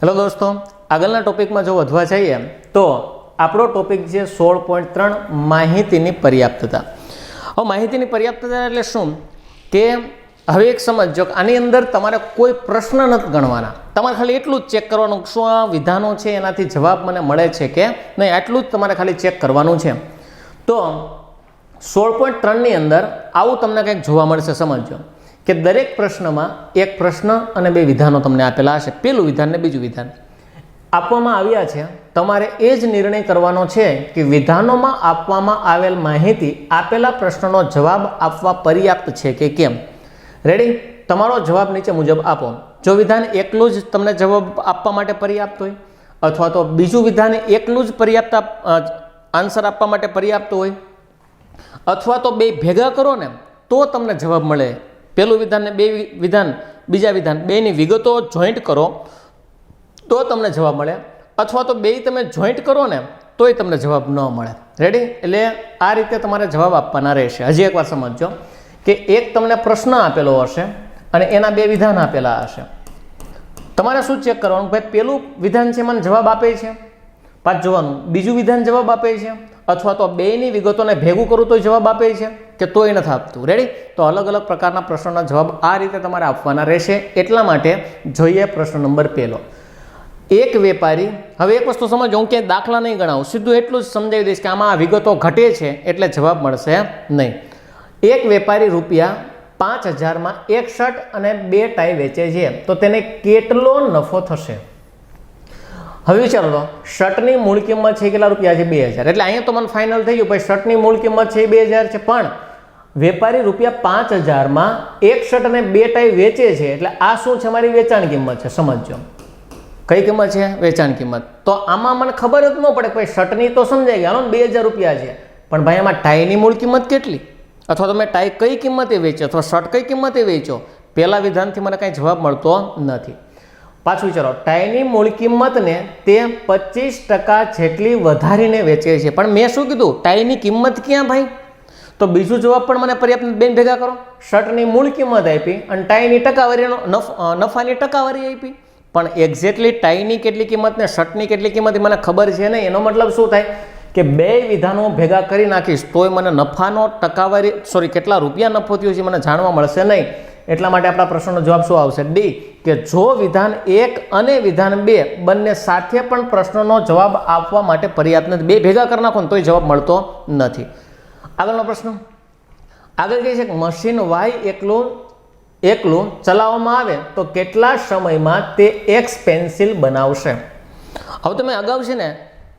Hello દોસ્તો, આગળના ટોપિકમાં જો વધવા જઈએ, તો આપણો ટોપિક છે સોળ પોઈન્ટ ત્રણ માહિતીની પર્યાપ્તતા. હવે માહિતીની પર્યાપ્તતા એટલે શું? કે હવે એક સમજો કે આની અંદર તમારે કોઈ પ્રશ્ન નથી ગણવાના. તમારે ખાલી એટલું જ ચેક કરવાનું શું આ વિધાનો છે, એનાથી જવાબ મને મળે છે કે નહીં, આટલું જ તમારે ખાલી ચેક કરવાનું છે. તો સોળ પોઈન્ટ ત્રણની અંદર આવું તમને કંઈક જોવા મળશે સમજો કે દરેક પ્રશ્નમાં એક પ્રશ્ન અને બે વિધાનો તમને આપેલા હશે. પેલું વિધાન ને બીજું વિધાન. આપવામાં આવ્યા છે, તમારે એ જ નિર્ણય કરવાનો છે કે વિધાનોમાં આપવામાં આવેલ માહિતી, આપેલા પ્રશ્નનો જવાબ આપવા પર્યાપ્ત છે કે કેમ? રેડી તમારો જવાબ નીચે મુજબ આપો. જો વિધાન એકલું જ તમને જવાબ આપવા માટે પર્યાપ્ત હોય, અથવા તો બીજું વિધાન એકલું જ પર્યાપ્ત આન્સર આપવા માટે પર્યાપ્ત હોય, અથવા તો બે ભેગા કરો ને, તો તમને જવાબ મળે. પેલું વિધાન ને બે વિધાન, બીજા વિધાન, બેની વિગતો જોઈન્ટ કરો, તો તમને જવાબ મળે. અથવા તો બે તમે જોઈન્ટ કરો ને, તોય તમને જવાબ ન મળે. રેડી એટલે આ રીતે તમારે જવાબ આપવાના રહેશે. હજી એકવાર સમજજો કે એક તમને પ્રશ્ન આપેલો હશે અને એના બે વિધાન આપેલા હશે. તમારે શું ચેક કરવાનું? ભાઈ પેલું વિધાન છે મને જવાબ આપે છે. પાછ જોવાનું. બીજું વિધાન જવાબ આપે છે. અથવા તો બેની વિગતોને ભેગું કરું તો જવાબ આપે છે. કે તોય નથી આપતું. રેડી તો અલગ અલગ પ્રકારના પ્રશ્નોના જવાબ આ રીતે તમારે આપવાના રહેશે. એટલા માટે જોઈએ પ્રશ્ન નંબર પહેલો. એક વેપારી, હવે એક વસ્તુ સમજો, હું ક્યાંય દાખલા નહીં ગણાવું, સીધું એટલું જ સમજાવી દઈશ કે આમાં આ વિગતો ઘટે છે એટલે જવાબ મળશે નહીં. એક વેપારી રૂપિયા પાંચ હજારમાં એક શર્ટ અને બે ટાઈ વેચે છે. તો તેને કેટલો નફો થશે? હવે વિચારો તો, શર્ટની મૂળ કિંમત છે કેટલા રૂપિયા છે? બે હજાર. એટલે અહીંયા તો મને ફાઇનલ થઈ ગયું ભાઈ શર્ટની મૂળ કિંમત છે બે હજાર છે. પણ વેપારી રૂપિયા પાંચ હજારમાં એક શર્ટ અને બે ટાઈ વેચે છે, એટલે આ શું છે મારી વેચાણ કિંમત છે? સમજો કઈ કિંમત છે વેચાણ કિંમત? તો આમાં મને ખબર જ ન પડે ભાઈ શર્ટની તો સમજાઈ ગયા બે હજાર રૂપિયા છે. પણ ભાઈ આમાં ટાઈની મૂળ કિંમત કેટલી? અથવા તમે ટાઈ કઈ કિંમતે વેચો? અથવા શર્ટ કઈ કિંમતે વેચો? પહેલા વિધાનથી મને કાંઈ જવાબ મળતો નથી. પાછું વિચારો. ટાઈની મૂળ કિંમતને તે પચીસ ટકા જેટલી વધારીને વેચે છે. પણ મેં શું કીધું? ટાઈની કિંમત ક્યાં ભાઈ? તો બીજું જવાબ પણ મને પર્યાપ્ત બેન ભેગા કરો. શર્ટની મૂળ કિંમત આપી અને ટાઈની ટકાવારીનો નફ નફાની ટકાવારી આપી. પણ એક્ઝેક્ટલી ટાઈની કેટલી કિંમત ને શર્ટની કેટલી કિંમત મને ખબર છે નહીં. એનો મતલબ શું થાય કે બે વિધાનો ભેગા કરી નાખીશ તોય મને નફાનો ટકાવારી સોરી કેટલા રૂપિયા નફો થયો છે મને જાણવા મળશે નહીં. એટલા માટે આપણા પ્રશ્નનો જવાબ શું આવશે? ડી કે જો વિધાન એક અને વિધાન બે બંને સાથે પણ પ્રશ્નનો જવાબ આપવા માટે પર્યાપ્ત નથી. બે ભેગા કરી નાખો ને તોય જવાબ મળતો નથી. આગળનો પ્રશ્ન. આગળ કહે છે કે મશીન વાય એકલું એકલું ચલાવવામાં આવે તો કેટલા સમયમાં તે એક્સ પેન્સિલ બનાવશે? હવે તમે અગાઉ છે ને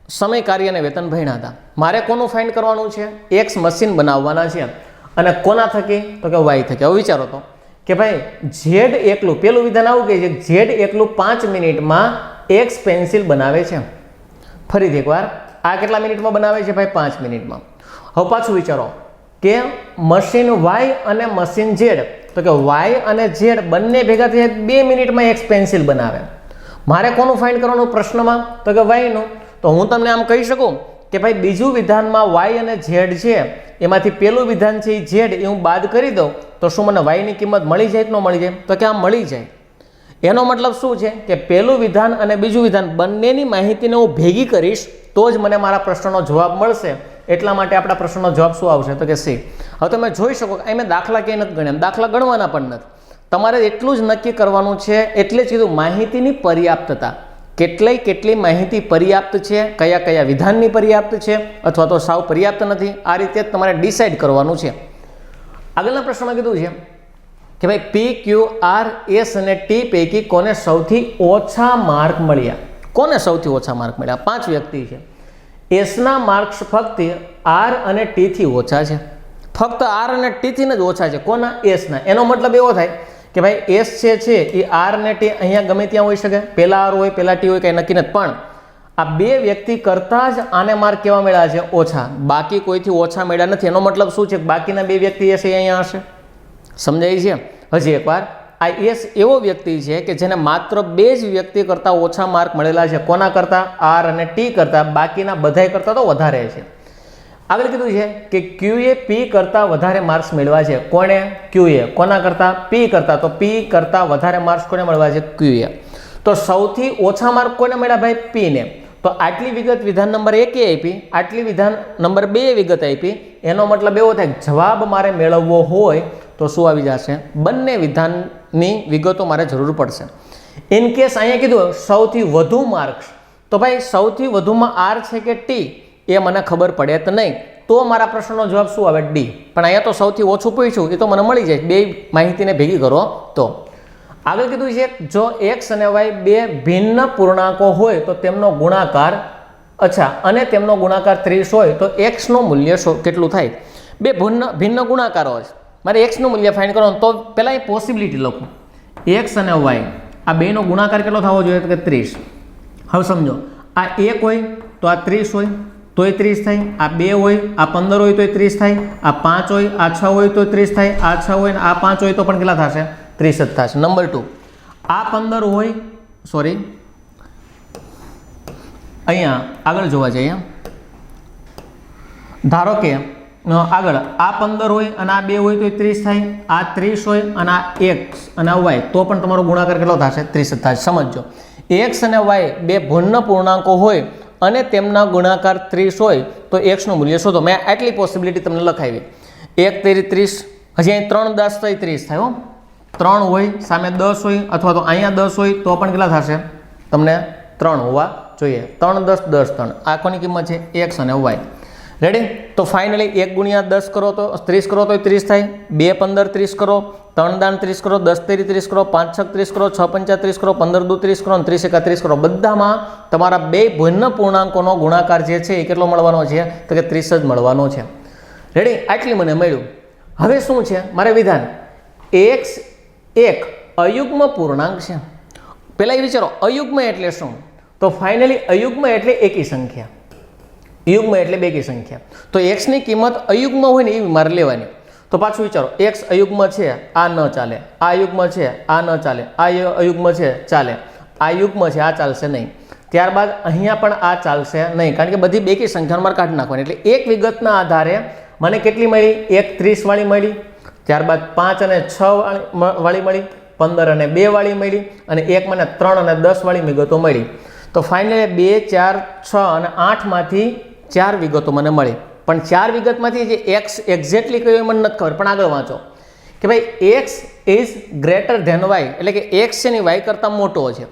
સમય કાર્ય અને વેતન ભણ્યા હતા. મારે કોનું ફાઇન્ડ કરવાનું છે? એક્સ મશીન બનાવવાના છે. અને કોના થકી? તો કે વાય થકી. હવે વિચારો તો. કે ભાઈ ઝેડ એકલું, પેલું વિધાન આવું કહે છે ઝેડ એકલું પાંચ મિનિટમાં એક્સ પેન્સિલ બનાવે છે. ફરીથી એકવાર, આ કેટલા મિનિટમાં બનાવે છે ભાઈ? પાંચ મિનિટમાં. હવે પાછું વિચારો કે મશીન વાય અને મશીન ઝેડ તો કે વાય અને ઝેડ બંને ભેગા થઈ બે મિનિટમાં એક પેન્સિલ બનાવે. મારે કોનું ફાઇન્ડ કરવાનું પ્રશ્નમાં? તો કે વાયનું તો હું તમને આમ કહી શકું કે ભાઈ બીજું વિધાનમાં વાય અને ઝેડ છે, એમાંથી પેલું વિધાન છે એ ઝેડ એ હું બાદ કરી દઉં, તો શું મને વાયની કિંમત મળી જાય કે ન મળી જાય? તો કે આમ મળી જાય. એનો મતલબ શું છે કે પહેલું વિધાન અને બીજું વિધાન બંનેની માહિતીને હું ભેગી કરીશ, તો જ મને મારા પ્રશ્નનો જવાબ મળશે. એટલા માટે આપણા પ્રશ્નનો જવાબ શું આવશે? તો કે સી. હવે તમે જોઈ શકો કે મેં દાખલા ક્યાંય નથી ગણ્યા, દાખલા ગણવાના પણ નથી. તમારે એટલું જ નક્કી કરવાનું છે, એટલે જ કીધું માહિતીની પર્યાપ્તતા. કેટલી કેટલી માહિતી પર્યાપ્ત છે, કયા કયા વિધાનની પર્યાપ્ત છે, અથવા તો સાવ પર્યાપ્ત નથી, આ રીતે તમારે ડિસાઇડ કરવાનું છે. આગળના પ્રશ્નમાં કીધું છે કે ભાઈ પી ક્યુ આર એસ અને ટી પૈકી કોને સૌથી ઓછા માર્ક મળ્યા? કોને સૌથી ઓછા માર્ક મળ્યા? પાંચ વ્યક્તિ છે. એસના માર્ક્સ ફક્ત આર અને ટીથી ઓછા છે. ફક્ત આર અને ટીથીને જ ઓછા છે. કોના? એસના. એનો મતલબ એવો થાય કે ભાઈ, એસ છે એ આર ને ટી અહીંયા ગમે ત્યાં હોઈ શકે. પહેલા આર હોય, પહેલા ટી હોય, કંઈ નક્કી નથી. પણ આ બે વ્યક્તિ કરતાં જ આને માર્ક કેવા મળ્યા છે? ઓછા. બાકી કોઈથી ઓછા મળ્યા નથી. એનો મતલબ શું છે? બાકીના બે વ્યક્તિ હશે અહીંયા હશે. સમજાય છે? હજી એકવાર. આ એસ એવો વ્યક્તિ છે કે જેને માત્ર બે જ વ્યક્તિ કરતાં ઓછા માર્ક મળેલા છે. કોના કરતાં? આર અને ટી કરતાં. બાકીના બધાય કરતાં તો વધારે છે. આગળ કીધું છે કે ક્યુએ પી કરતાં વધારે માર્ક્સ મેળવા છે. કોણે? ક્યુએ કોના કરતાં? પી કરતાં. તો પી કરતાં વધારે માર્ક્સ કોને મળવા છે? ક્યુએ તો સૌથી ઓછા માર્ક કોને મળ્યા ભાઈ? પીને તો આટલી વિગત વિધાન નંબર એકે આપી. આટલી વિધાન નંબર બે વિગત આપી. એનો મતલબ એવો થાય જવાબ મારે મેળવવો હોય તો શું આવી જશે? બંને વિધાનની વિગતો મારે જરૂર પડશે. ઇન કેસ અહીંયા કીધું સૌથી વધુ માર્ક્સ તો ભાઈ, સૌથી વધુમાં આર છે કે ટી એ મને ખબર પડે તો નહીં. તો મારા પ્રશ્નનો જવાબ શું આવે? ડી પણ અહીંયા તો સૌથી ઓછું પૂછ્યું, એ તો મને મળી જાય. બે માહિતીને ભેગી કરો તો. આગળ કીધું છે, જો એક્સ અને વાય બે ભિન્ન પૂર્ણાંકો હોય, તો તેમનો ગુણાકાર, અચ્છા, અને તેમનો ગુણાકાર ત્રીસ હોય, તો એક્સનું મૂલ્ય કેટલું થાય? બે ભિન્ન ભિન્ન ગુણાકારો છે મારે એક્સનું મૂલ્ય ફાઇન્ડ કરવાનું તો પહેલાં એ પોસિબિલિટી લખું. એક્સ અને વાય આ બેનો ગુણાકાર કેટલો થવો જોઈએ? તો કે ત્રીસ. હવે સમજો, આ એક હોય તો આ ત્રીસ હોય, તોય ત્રીસ થાય. આ બે હોય, આ પંદર હોય, તોય ત્રીસ થાય. આ પાંચ હોય, આ છ હોય તો ત્રીસ થાય. આ છ હોય આ પાંચ હોય તો પણ કેટલા થશે? ત્રીસ જ થશે. નંબર ટુ આ પંદર હોય સોરી અહીંયા આગળ જોવા જઈએ. ધારો કે આગળ. આ પંદર હોય અને આ બે હોય તો ત્રીસ થાય. આ ત્રીસ હોય અને આ એક્સ અને આ વાય. તો પણ તમારો ગુણાકાર કેટલો થશે? ત્રીસ જ થશે. સમજો એક્સ અને વાય બે ભિન્ન પૂર્ણાંકો હોય અને તેમના ગુણાકાર ત્રીસ હોય તો એક્સનું મૂલ્ય શોધો. મેં આટલી પોસિબિલિટી તમને લખાવી. એક તેરી ત્રીસ. હજી અહીં ત્રણ દસ તો ત્રીસ થાય, હો. ત્રણ હોય, સામે દસ હોય અથવા તો અહીંયા દસ હોય તો પણ કેટલા થશે? તમને ત્રણ હોવા જોઈએ. ત્રણ દસ દસ ત્રણ. આ કિંમત છે? એક્સ અને વાય રેડી તો ફાઇનલી એક ગુણ્યા દસ કરો તો ત્રીસ કરો તો ત્રીસ થાય. બે પંદર ત્રીસ કરો, ત્રણ દાન ત્રીસ કરો, દસ તેરી ત્રીસ કરો, પાંચ છ ત્રીસ કરો, છ પંચા ત્રીસ કરો, પંદર દુ ત્રીસ કરો ત્રીસ એકા ત્રીસ કરો. બધામાં તમારા બે ભિન્ન પૂર્ણાંકોનો ગુણાકાર જે છે એ કેટલો મળવાનો છે? તો કે ત્રીસ જ મળવાનો છે. રેડી આટલી મને મળ્યું. હવે શું છે? મારે વિધાન. એક્સ એક અયુગ્મ પૂર્ણાંક છે. પહેલાં એ વિચારો, અયુગ્મ એટલે શું? તો ફાઇનલી અયુગ્મ એટલે એકી સંખ્યા. યુગ્મ એટલે બેકી સંખ્યા. તો એક્સની કિંમત અયુગ્મ હોય ને એવી મારે લેવાની. તો પાછું વિચારો એક્સ અયુગ્મ છે, આ ન ચાલે. આ યુગ્મ છે, આ ન ચાલે. આ અયુગ્મ છે, ચાલે. આ યુગ્મ છે, આ ચાલશે નહીં. ત્યારબાદ અહીંયા પણ આ ચાલશે નહીં. કારણ કે બધી બેકી સંખ્યાનો મારે કાઢી નાખવાની. એટલે એક વિગતના આધારે મને કેટલી મળી? એક ત્રીસવાળી મળી. ત્યારબાદ પાંચ અને છ વાળી મળી. પંદર અને બે વાળી મળી. અને એક મને ત્રણ અને દસ વાળી વિગતો મળી. તો ફાઇનલી બે, ચાર, છ અને આઠમાંથી ચાર વિગતો મને મળી. પણ ચાર વિગતમાંથી જે એક્સ એક્ઝેક્ટલી કયો એ મને નથી ખબર, પણ આગળ વાંચો. કે ભાઈ X is greater than Y એટલે કે એક્સ છે ને વાય કરતાં મોટો છે.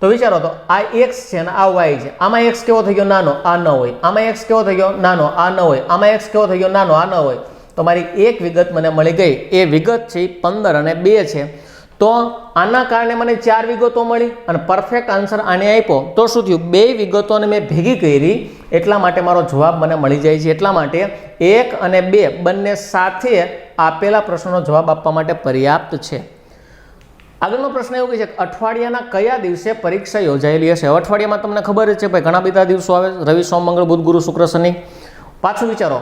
તો વિચારો તો, આ એક્સ છે ને આ વાય છે. આમાં એક્સ કેવો થઈ ગયો નાનો? આ ન હોય. આમાં એક્સ કેવો થઈ ગયો નાનો? આ ન હોય. આમાં એક્સ કેવો થઈ ગયો નાનો? આ ન હોય. તો મારી એક વિગત મને મળી ગઈ. એ વિગત છે પંદર અને બે છે. તો આના કારણે મને ચાર વિગતો મળી અને પરફેક્ટ આન્સર આને આપ્યો. તો શું થયું? બે વિગતોને મેં ભેગી કરી, એટલા માટે મારો જવાબ મને મળી જાય છે. એટલા માટે એક અને બે બંને સાથે આપેલા પ્રશ્નનો જવાબ આપવા માટે પર્યાપ્ત છે. આગળનો પ્રશ્ન એવું છે કે અઠવાડિયાના કયા દિવસે પરીક્ષા યોજાયેલી હશે? અઠવાડિયામાં તમને ખબર જ છે ભાઈ, ઘણા બધા દિવસો આવે રવિ, સોમ, મંગળ, બુધ, ગુરુ, શુક્ર, શનિ. પાછું વિચારો.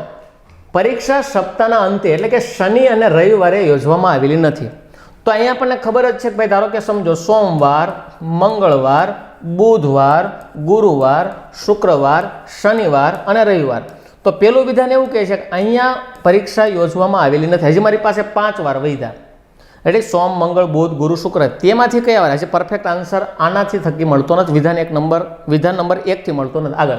પરીક્ષા સપ્તાહના અંતે એટલે કે શનિ અને રવિવારે યોજવામાં આવેલી નથી. તો અહીંયા આપણને ખબર જ છે કે ભાઈ ધારો કે સમજો, સોમવાર, મંગળવાર, બુધવાર, ગુરુવાર, શુક્રવાર, શનિવાર અને રવિવાર. તો પેલું વિધાન એવું કહે છે કે અહીંયા પરીક્ષા યોજવામાં આવેલી નથી. હજી મારી પાસે પાંચ વાર વૈધા. એટલે સોમ, મંગળ, બુધ, ગુરુ, શુક્ર, તેમાંથી કયા વાર? હજી પરફેક્ટ આન્સર આનાથી થકી મળતો નથી. વિધાન એક નંબર, વિધાન નંબર એકથી મળતો નથી. આગળ.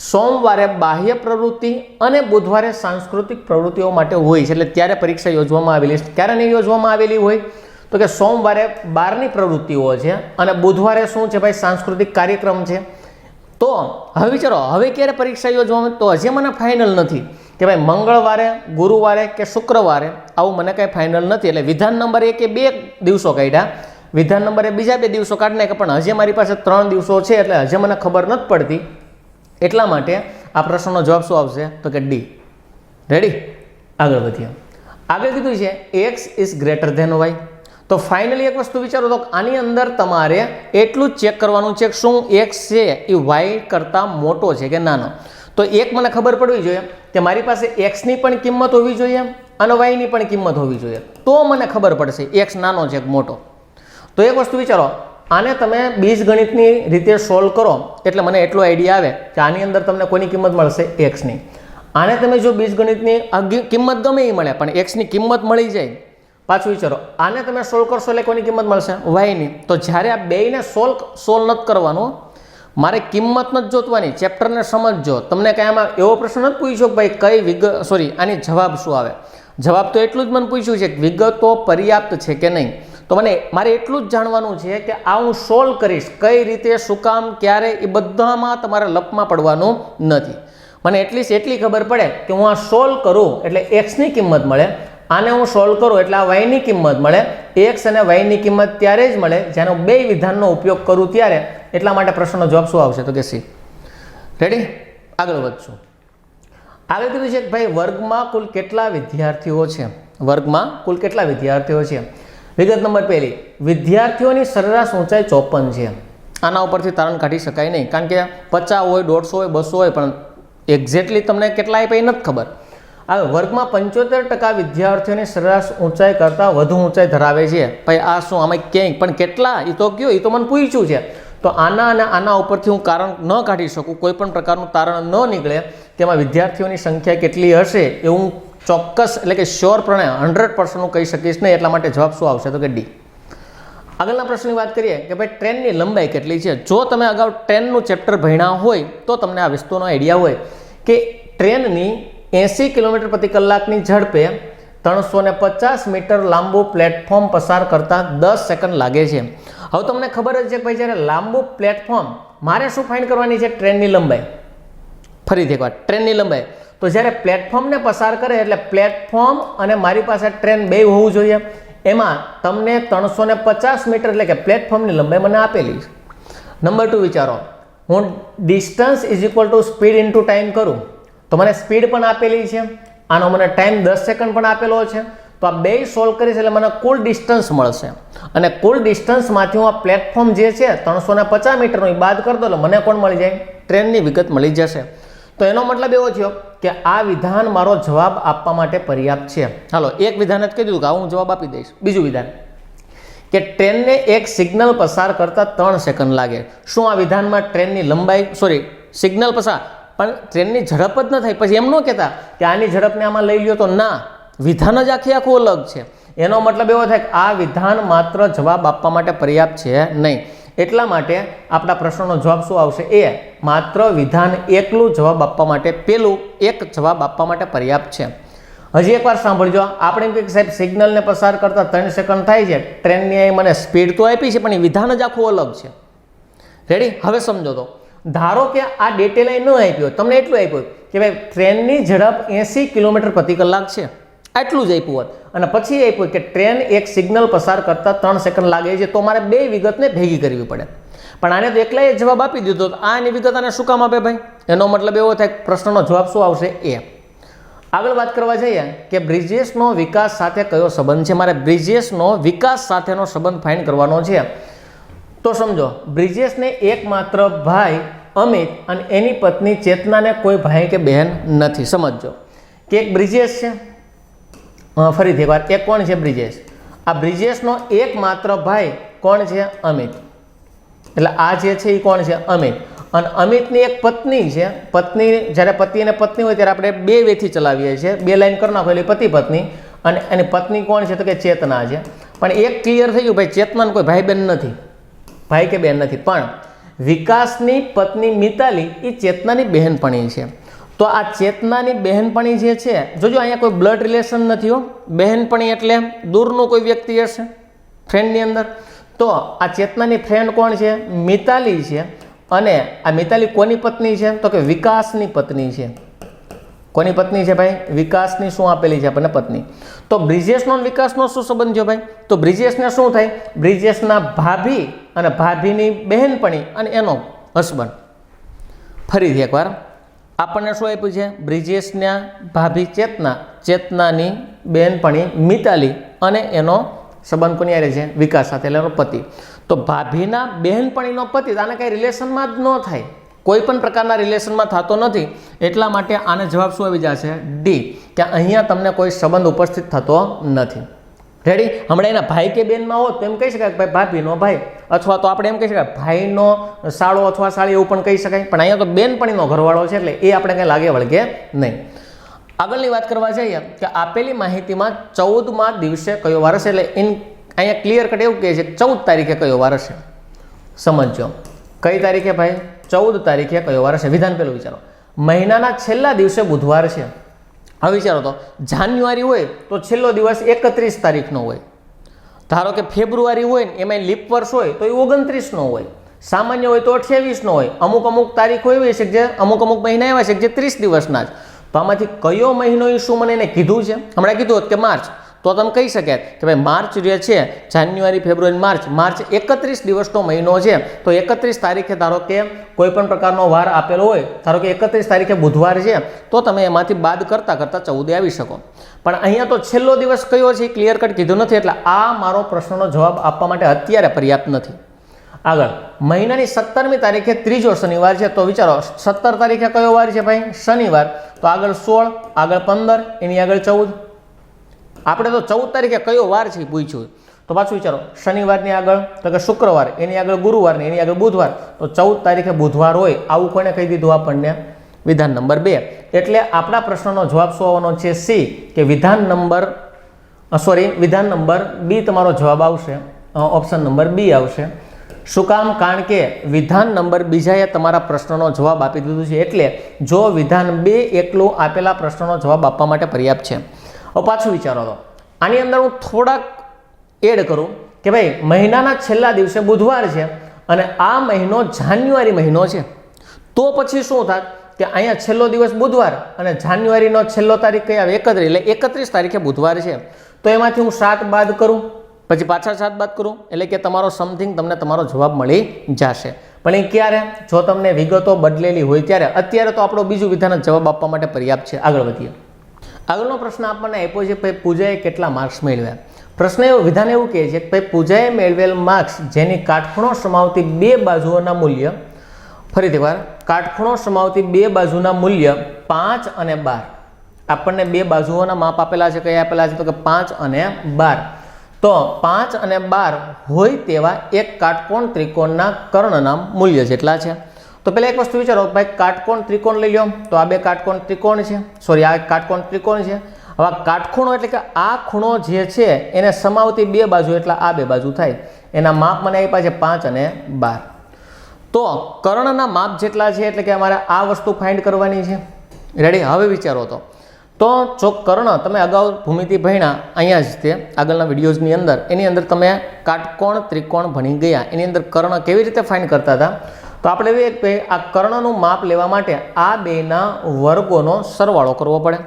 સોમવારે બાહ્ય પ્રવૃત્તિ અને બુધવારે સાંસ્કૃતિક પ્રવૃત્તિઓ માટે હોય છે. એટલે ત્યારે પરીક્ષા યોજવામાં આવેલી છે. ક્યારે નહીં યોજવામાં આવેલી હોય? તો કે સોમવારે બારની પ્રવૃત્તિઓ છે અને બુધવારે શું છે ભાઈ? સાંસ્કૃતિક કાર્યક્રમ છે. તો હવે વિચારો, હવે ક્યારે પરીક્ષા યોજવામાં તો હજી મને ફાઇનલ નથી કે ભાઈ મંગળવારે, ગુરુવારે કે શુક્રવારે આવું મને કાંઈ ફાઇનલ નથી. એટલે વિધાન નંબર એક એ બે દિવસો કાઢ્યા. વિધાન નંબરે બીજા બે દિવસો કાઢી નાખ્યા. પણ હજી મારી પાસે ત્રણ દિવસો છે એટલે હજી મને ખબર નથી પડતી. એટલા માટે આ પ્રશ્નનો જવાબ શું આવશે? તો કે ડી. રેડી આગળ વધીએ. આગળ કીધું છે X is greater than Y તો ફાઇનલી એક વસ્તુ વિચારો તો આની અંદર તમારે એટલું જ ચેક કરવાનું છે કે શું એક્સ છે એ વાય કરતાં મોટો છે કે નાનો. તો એક મને ખબર પડવી જોઈએ કે મારી પાસે એક્સની પણ કિંમત હોવી જોઈએ અને વાયની પણ કિંમત હોવી જોઈએ. તો મને ખબર પડશે એક્સ નાનો છે મોટો. તો એક વસ્તુ વિચારો આને તમે બીજગણિતની રીતે સોલ્વ કરો, એટલે મને એટલો આઈડિયા આવે કે આની અંદર તમને કોની કિંમત મળશે? એક્સની આને તમે જો બીજગણિતની કિંમત ગમે એ મળે, પણ એક્સની કિંમત મળી જાય, પાછું વિચારો. આને તમે સોલ્વ કરશો એટલે કોની કિંમત મળશે? વાયની તો જ્યારે આ બેયને સોલ્વ સોલ્વ નથી કરવાનું, મારે કિંમત નથી જોતવાની, ચેપ્ટરને સમજજો તમને કાંઈ આમાં એવો પ્રશ્ન નથી પૂછ્યો કે ભાઈ કઈ વિગત સોરી આની જવાબ શું આવે? જવાબ તો એટલું જ મને પૂછ્યું છે કે વિગતો પર્યાપ્ત છે કે નહીં? તો મને મારે એટલું જ જાણવાનું છે કે આ હું સોલ્વ કરીશ. કઈ રીતે, શું કામ, ક્યારે, એ બધામાં તમારે લપમાં પડવાનું નથી. મને એટલીસ્ટ એટલી ખબર પડે કે હું આ સોલ્વ કરું એટલે એક્સની કિંમત મળે, આને હું સોલ્વ કરું એટલે આ વાયની કિંમત મળે એક્સ અને વાયની કિંમત ત્યારે જ મળે હું બે વિધાનનો ઉપયોગ કરું ત્યારે. એટલા માટે પ્રશ્નનો જવાબ શું આવશે? તો કે સી. રેડી આગળ વધશું. આગળ કીધું છે કે ભાઈ, વર્ગમાં કુલ કેટલા વિદ્યાર્થીઓ છે? વર્ગમાં કુલ કેટલા વિદ્યાર્થીઓ છે? વિગત નંબર પહેલી, વિદ્યાર્થીઓની સરેરાશ ઊંચાઈ ચોપન છે. આના ઉપરથી તારણ કાઢી શકાય નહીં, કારણ કે પચાસ હોય, દોઢસો હોય, બસો હોય, પણ એક્ઝેક્ટલી તમને કેટલા આપ્યા એ નથી ખબર. આ વર્ગમાં પંચોતેર ટકા વિદ્યાર્થીઓની સરેરાશ ઊંચાઈ કરતાં વધુ ઊંચાઈ ધરાવે છે. ભાઈ, આ શું, આમાં ક્યાંય, પણ કેટલા? એ તો કયો એ તો મને પૂછ્યું છે. તો આના અને આના ઉપરથી હું કારણ ન કાઢી શકું, કોઈ પણ પ્રકારનું તારણ ન નીકળે, તેમાં વિદ્યાર્થીઓની સંખ્યા કેટલી હશે એ હું ચોક્કસ એટલે કે શ્યોરપણે હંડ્રેડ પર્સન્ટ હું કહી શકીશ નહીં, એટલા માટે જવાબ શું આવશે? તો કે ડી આગળના પ્રશ્નની વાત કરીએ કે ભાઈ, ટ્રેનની લંબાઈ કેટલી છે? જો તમે અગાઉ ટ્રેનનું ચેપ્ટર ભણ્યા હોય, તો તમને આ વસ્તુનો આઈડિયા હોય કે ટ્રેનની એંસી કિલોમીટર પ્રતિ કલાકની ઝડપે ત્રણસો પચાસ મીટર લાંબુ પ્લેટફોર્મ પસાર કરતાં દસ સેકન્ડ લાગે છે. હવે તમને ખબર જ છે ભાઈ, જ્યારે લાંબુ પ્લેટફોર્મ મારે શું ફાઇન્ડ કરવાની છે? ટ્રેનની લંબાઈ. ફરીથી એકવાર ટ્રેનની લંબાઈ. તો જ્યારે પ્લેટફોર્મને પસાર કરે એટલે પ્લેટફોર્મ અને મારી પાસે ટ્રેન બે હોવું જોઈએ. એમાં તમને ત્રણસો પચાસ મીટર એટલે કે પ્લેટફોર્મની લંબાઈ મને આપેલી છે. નંબર ટુ વિચારો, હું distance is equal to speed into time કરું? તો મને સ્પીડ પણ આપેલી છે. આનો મને ટાઈમ દસ સેકન્ડ પણ આપેલો છે. તો આ બે સોલ્વ કરીશ એટલે મને કુલ ડિસ્ટન્સ મળશે. અને કુલ ડિસ્ટન્સમાંથી હું આ પ્લેટફોર્મ જે છે ત્રણસો ને પચાસ મીટરનું એ બાદ કરી દો એટલે મને કોણ મળી જાય? ટ્રેનની વિગત મળી જશે. તો એનો મતલબ એવો થયો કે આ વિધાન મારો જવાબ આપવા માટે પર્યાપ્ત છે. હાલો, એક વિધાન જ કહી દીધું કે હું જવાબ આપી દઈશ. બીજું વિધાન કે ટ્રેનને એક સિગ્નલ પસાર કરતાં ત્રણ સેકન્ડ લાગે. શું આ વિધાનમાં ટ્રેનની લંબાઈ સોરી સિગ્નલ પસાર, પણ ટ્રેનની ઝડપ જ ન થાય? પછી એમ ન કહેતા કે આની ઝડપને આમાં લઈ લ્યો તો ના, વિધાન જ આખી આખું અલગ છે. એનો મતલબ એવો થાય કે આ વિધાન માત્ર જવાબ આપવા માટે પર્યાપ્ત છે નહીં. એટલા માટે આપણા પ્રશ્નનો જવાબ શું આવશે? એ, માત્ર વિધાન એકલું જવાબ આપવા માટે પેલું એક જવાબ આપવા માટે પર્યાપ્ત છે. હજી એકવાર સાંભળજો. આપણે એમ કે સાહેબ, સિગ્નલને પસાર કરતાં ત્રણ સેકન્ડ થાય છે. ટ્રેનની અહીં મને સ્પીડ તો આપી છે, પણ એ વિધાન જ આખું અલગ છે. રેડી હવે સમજો તો. ધારો કે આ ડેટેલાઈન ન આપ્યો તમને એટલું આપ્યું કે ભાઈ, ટ્રેનની ઝડપ એંસી કિલોમીટર પ્રતિ કલાક છે. આટલું જ આપ્યું હોત. અને પછી આપ્યું કે ટ્રેન એક સિગ્નલ પસાર કરતાં ત્રણ સેકન્ડ લાગે છે, તો મારે બે વિગતને ભેગી કરવી પડે. પણ આને તો એકલાએ જવાબ આપી દીધો, તો એની વિગત આને શું કામ આપે ભાઈ? એનો મતલબ એવો થાય પ્રશ્નનો જવાબ શું આવશે? એ. આગળ વાત કરવા જઈએ કે બ્રિજેશનો વિકાસ સાથે કયો સંબંધ છે? મારે બ્રિજેશનો વિકાસ સાથેનો સંબંધ ફાઇન કરવાનો છે. તો સમજો, બ્રિજેશને એકમાત્ર ભાઈ, અમિત અને એની પત્ની ચેતનાને કોઈ ભાઈ કે બહેન નથી. સમજજો. કે એક બ્રિજેશ છે? ફરીથી એકવાર એક કોણ છે બ્રિજેશ? આ બ્રિજેશનો એકમાત્ર ભાઈ કોણ છે? અમિત. એટલે આ જે છે એ કોણ છે? અમિત. અને અમિતની એક પત્ની છે. પત્ની, જ્યારે પતિ અને પત્ની હોય ત્યારે આપણે બે વેથી ચલાવીએ છીએ. બે લાઈન કરી નાખો એટલે પતિ પત્ની. અને એની પત્ની કોણ છે તો કે ચેતના છે. પણ એક ક્લિયર થઈ ગયું, ભાઈ, ચેતનાને કોઈ ભાઈ બહેન નથી. ભાઈ કે બહેન નથી. પણ વિકાસની પત્ની મિતાલી એ ચેતનાની બહેનપણી છે. તો આ ચેતનાની બહેનપણી જે છે, જોજો અહીંયા કોઈ બ્લડ રિલેશન નથી હો. બહેનપણી એટલે દૂરનું કોઈ વ્યક્તિ હશે ફ્રેન્ડની અંદર. તો આ ચેતનાની ફ્રેન્ડ કોણ છે? મિતાલી છે. અને આ મિતાલી કોની પત્ની છે? તો કે વિકાસની પત્ની છે. કોની પત્ની છે ભાઈ? વિકાસની શું આપેલી છે આપણને પત્ની? તો બ્રિજેશનો વિકાસનો શું સંબંધ છે ભાઈ? તો બ્રિજેશને શું થાય? બ્રિજેશના ભાભી અને ભાભીની બહેનપણી અને એનો હસબન્ડ ફરીથી એકવાર. આપણને શું આપ્યું છે? બ્રિજેશના ભાભી ચેતના, ચેતનાની બહેનપણી મિતાલી અને એનો સંબંધ કોની હારે છે? વિકાસ સાથે, એટલે એનો પતિ. તો ભાભીના બહેનપણીનો પતિ આને કાંઈ રિલેશનમાં જ ન થાય. કોઈ પણ પ્રકારના રિલેશનમાં થતો નથી. એટલા માટે આને જવાબ શું આવી જશે? ડી, કે અહીંયા તમને કોઈ સંબંધ ઉપસ્થિત થતો નથી. રેડી હમણાં એના ભાઈ કે બેનમાં હોત તો એમ કહી શકાય કે ભાઈ, ભાભીનો ભાઈ. અથવા તો આપણે એમ કહી શકાય ભાઈનો સાળો અથવા સાળી એવું પણ કહી શકાય. પણ અહીંયા તો બેનપણીનો ઘરવાળો છે એટલે એ આપણે કંઈ લાગે વળગે નહીં. આગળની વાત કરવા જઈએ કે આપેલી માહિતીમાં ચૌદમાં દિવસે કયો વાર છે એટલે ઇન અહીંયા ક્લિયર કટ એવું કહે છે ચૌદ તારીખે કયો વાર છે સમજો કઈ તારીખે ભાઈ? ચૌદ તારીખે કયો વાર છે વિધાન પેલું વિચારો. મહિનાના છેલ્લા દિવસે બુધવાર છે. હવે વિચારો તો, જાન્યુઆરી હોય તો છેલ્લો દિવસ એકત્રીસ તારીખનો હોય. ધારો કે ફેબ્રુઆરી હોય ને એમાં લીપ વર્ષ હોય તો એ ઓગણત્રીસનો હોય. સામાન્ય હોય તો અઠ્યાવીસનો હોય. અમુક અમુક તારીખો એવી છે કે જે અમુક અમુક મહિના એવા છે કે જે ત્રીસ દિવસના જ. તો આમાંથી કયો મહિનો એ મને એને કીધું છે? હમણાં કીધું હોત કે માર્ચ. તો તમે કહી શકે કે ભાઈ માર્ચ જે છે, જાન્યુઆરી, ફેબ્રુઆરી, માર્ચ માર્ચ એકત્રીસ દિવસનો મહિનો છે, તો એકત્રીસ તારીખે ધારો કે કોઈ પણ પ્રકારનો વાર આપેલો હોય, ધારો કે એકત્રીસ તારીખે બુધવાર છે, તો તમે એમાંથી બાદ કરતાં કરતાં ચૌદે આવી શકો. પણ અહીંયા તો છેલ્લો દિવસ કયો છે ક્લિયર કટ કીધું નથી, એટલે આ મારો પ્રશ્નનો જવાબ આપવા માટે અત્યારે પર્યાપ્ત નથી. આગળ, મહિનાની સત્તરમી તારીખે ત્રીજો શનિવાર છે, તો વિચારો, સત્તર તારીખે કયો વાર છે ભાઈ? શનિવાર. તો આગળ સોળ, આગળ પંદર, એની આગળ ચૌદ. આપણે તો ચૌદ તારીખે કયો વાર છે પૂછ્યું તો પાછું વિચારો, શનિવારની આગળ, તો કે શુક્રવાર, એની આગળ ગુરુવાર ને એની આગળ બુધવાર. તો ચૌદ તારીખે બુધવાર હોય, આવું કોને કહી દીધું આપણને? વિધાન નંબર બે. એટલે આપણા પ્રશ્નનો જવાબ શું આવવાનો છે સી, કે વિધાન નંબર સોરી વિધાન નંબર બી તમારો જવાબ આવશે. ઓપ્શન નંબર બી આવશે. શું કામ? કારણ કે વિધાન નંબર બીજાએ તમારા પ્રશ્નનો જવાબ આપી દીધું છે. એટલે જો વિધાન બે એકલું આપેલા પ્રશ્નનો જવાબ આપવા માટે પર્યાપ્ત છે. હવે પાછું વિચારો તો. આની અંદર હું થોડાક એડ કરું કે ભાઈ મહિનાના છેલ્લા દિવસે બુધવાર છે અને આ મહિનો જાન્યુઆરી મહિનો છે. તો પછી શું થાય કે અહીંયા છેલ્લો દિવસ બુધવાર અને જાન્યુઆરીનો છેલ્લો તારીખ કઈ આવે? એકત્રીસ. એટલે એકત્રીસ તારીખે બુધવાર છે. તો એમાંથી હું સાત બાદ કરું, પછી પાછા સાત બાદ કરું, એટલે કે તમારો સમથિંગ તમને તમારો જવાબ મળી જશે. પણ એ ક્યારે? જો તમને વિગતો બદલેલી હોય ત્યારે. અત્યારે તો આપણો બીજું વિધાન જવાબ આપવા માટે પર્યાપ્ત છે. આગળ વધીએ. આગળનો પ્રશ્ન આપણને આપ્યો છે, ભાઈ પૂજાએ કેટલા માર્ક્સ મેળવ્યા? પ્રશ્ન એવું, વિધાન એવું કહે છે કે, ભાઈ પૂજાએ મેળવેલ માર્ક્સ જેની કાટખૂણો સમાવતી બે બાજુઓના મૂલ્ય, ફરીથી વાર, કાટખૂણો સમાવતી બે બાજુના મૂલ્ય પાંચ અને બાર. આપણને બે બાજુઓના માપ આપેલા છે, કયા આપેલા છે? તો કે પાંચ અને બાર. તો પાંચ અને બાર હોય તેવા એક કાટકોણ ત્રિકોણના કર્ણના મૂલ્ય જેટલા છે. તો પહેલાં એક વસ્તુ વિચારો, ભાઈ કાટકોણ ત્રિકોણ લઈ લો તો આ બે કાટકોણ ત્રિકોણ છે. સોરી આ કાટકોણ ત્રિકોણ છે. હવે કાટખૂણો એટલે કે આ ખૂણો જે છે, એને સમાવતી બે બાજુ, એટલે આ બે બાજુ થાય. એના માપ મને આપ્યા છે પાંચ અને બાર. તો કર્ણના માપ જેટલા છે, એટલે કે અમારે આ વસ્તુ ફાઇન્ડ કરવાની છે. રેડી હવે વિચારો તો. તો જો કર્ણ તમે અગાઉ ભૂમિતિ ભણ્યા, અહીંયા જ તે આગળના વિડીયોઝની અંદર, એની અંદર તમે કાટકોણ ત્રિકોણ ભણી ગયા. એની અંદર કર્ણ કેવી રીતે ફાઇન્ડ કરતા હતા? તો આપણે એક કે આ કર્ણનું માપ લેવા માટે આ બેના વર્ગોનો સરવાળો કરવો પડે.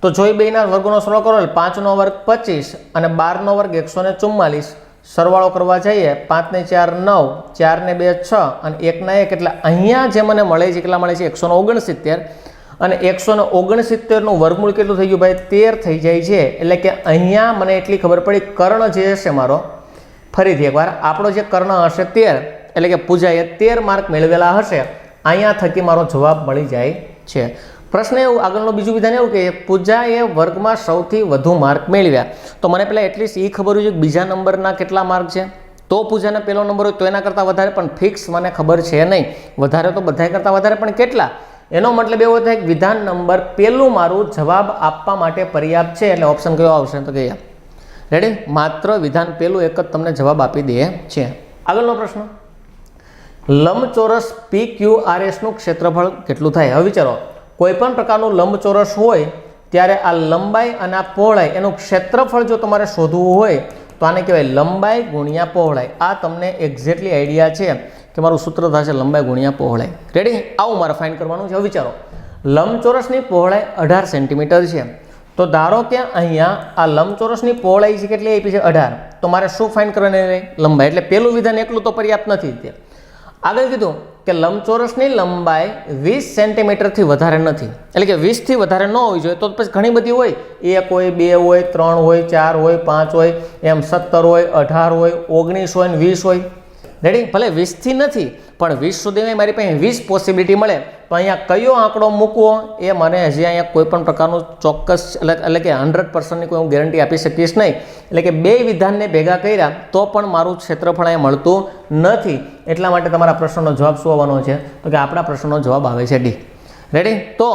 તો જો એ બેના વર્ગોનો સરવાળો કરો એટલે પાંચનો વર્ગ પચીસ અને બારનો વર્ગ એકસો ને ચુમ્માલીસ. સરવાળો કરવા જઈએ પાંચને ચાર નવ, ચારને બે છ અને એકના એક. એટલે અહીંયા જે મને મળે છે કેટલા મળે છે એકસો ઓગણસિત્તેર. અને એકસો ને ઓગણસિત્તેરનું વર્ગમૂળ કેટલું થઈ ગયું ભાઈ? તેર થઈ જાય છે. એટલે કે અહીંયા મને એટલી ખબર પડી. કર્ણ જે હશે મારો, ફરીથી એકવાર આપણો જે કર્ણ હશે તેર એટલે કે પૂજાએ તેર માર્ક મેળવેલા હશે. અહીંયા થકી મારો જવાબ મળી જાય છે. પ્રશ્ન એવું, આગળનું બીજું વિધાન એવું કે પૂજાએ વર્ગમાં સૌથી વધુ માર્ક મેળવ્યા. તો મને પહેલાં એટલીસ્ટ એ ખબર હોય કે બીજા નંબરના કેટલા માર્ક છે. તો પૂજાને પહેલો નંબર હોય તો એના કરતાં વધારે, પણ ફિક્સ મને ખબર છે નહીં. વધારે તો બધા કરતાં વધારે, પણ કેટલા? એનો મતલબ એવો થાય કે વિધાન નંબર પહેલું મારું જવાબ આપવા માટે પર્યાપ્ત છે, એટલે ઓપ્શન કયો આવશે તો કે રેડી માત્ર વિધાન પહેલું એક જ તમને જવાબ આપી દે છે. આગળનો પ્રશ્ન? લંબચોરસ પી ક્યુ આર એસનું ક્ષેત્રફળ કેટલું થાય? હવે વિચારો, કોઈપણ પ્રકારનું લંબચોરસ હોય, ત્યારે આ લંબાઈ અને આ પહોળાઈ એનું ક્ષેત્રફળ જો તમારે શોધવું હોય, તો આને કહેવાય લંબાઈ ગુણ્યા પહોળાઈ. આ તમને એક્ઝેક્ટલી આઈડિયા છે કે મારું સૂત્ર થશે લંબાઈ ગુણ્યા પહોળાઈ. રેડી આવું મારે ફાઇન કરવાનું છે. હવે વિચારો, લંબચોરસની પહોળાઈ અઢાર સેન્ટીમીટર છે. તો ધારો કે અહીંયા આ લંબચોરસની પહોળાઈ છે, કેટલી આપી છે? અઢાર. તો મારે શું ફાઇન કરવાની? લંબાઈ. એટલે પેલું વિધાન એકલું તો પર્યાપ્ત નથી. તે આગળ કીધું કે લંબચોરસની લંબાઈ વીસ સેન્ટીમીટરથી વધારે નથી. એટલે કે વીસથી વધારે ન હોવી જોઈએ તો પછી ઘણી બધી હોય. એક હોય, બે હોય, ત્રણ હોય, ચાર હોય, પાંચ હોય, એમ સત્તર હોય, અઢાર હોય, ઓગણીસ હોય ને વીસ હોય. રેડી ભલે વીસથી નથી, પણ વીસ સુધીમાં મારી પાસે વીસ પોસિબિલિટી મળે. તો અહીંયા કયો આંકડો મૂકવો એ મને હજી અહીંયા કોઈ પણ પ્રકારનું ચોક્કસ, એટલે કે હંડ્રેડ પર્સન્ટની કોઈ હું ગેરંટી આપી શકીશ નહીં. એટલે કે બે વિધાનને ભેગા કર્યા, તો પણ મારું ક્ષેત્રફળ અહીંયા મળતું નથી. એટલા માટે તમારા પ્રશ્નનો જવાબ શું આવવાનો છે? તો કે આપણા પ્રશ્નનો જવાબ આવે છે ડી રેડી તો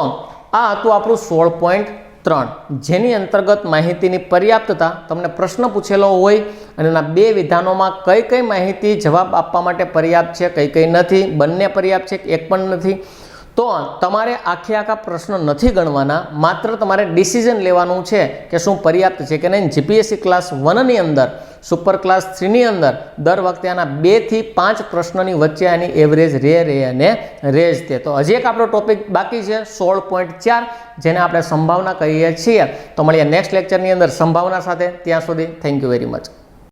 આ હતું આપણું સોળ પોઈન્ટ ત્રણ. જેની અંતર્ગત માહિતીની પર્યાપ્તતા તમને પ્રશ્ન પૂછેલો હોય અને એના બે વિધાનોમાં કઈ કઈ માહિતી જવાબ આપવા માટે પર્યાપ્ત છે, કઈ કઈ નથી, બંને પર્યાપ્ત છે એક પણ નથી? તો તમારે આખે આખા પ્રશ્ન નથી ગણવાના, માત્ર તમારે ડિસિઝન લેવાનું છે કે શું પર્યાપ્ત છે કે નહીં? જીપીએસસી ક્લાસ વનની અંદર સુપર ક્લાસ થ્રીની અંદર, દર વખતે આના બેથી પાંચ પ્રશ્નોની વચ્ચે આની એવરેજ રે રે અને રેજ તે. તો હજી એક આપણો ટોપિક બાકી છે, સોળ પોઈન્ટ ચાર, જેને આપણે સંભાવના કહીએ છીએ. તો મળીએ નેક્સ્ટ લેક્ચરની અંદર સંભાવના સાથે. ત્યાં સુધી થેન્ક યુ વેરી મચ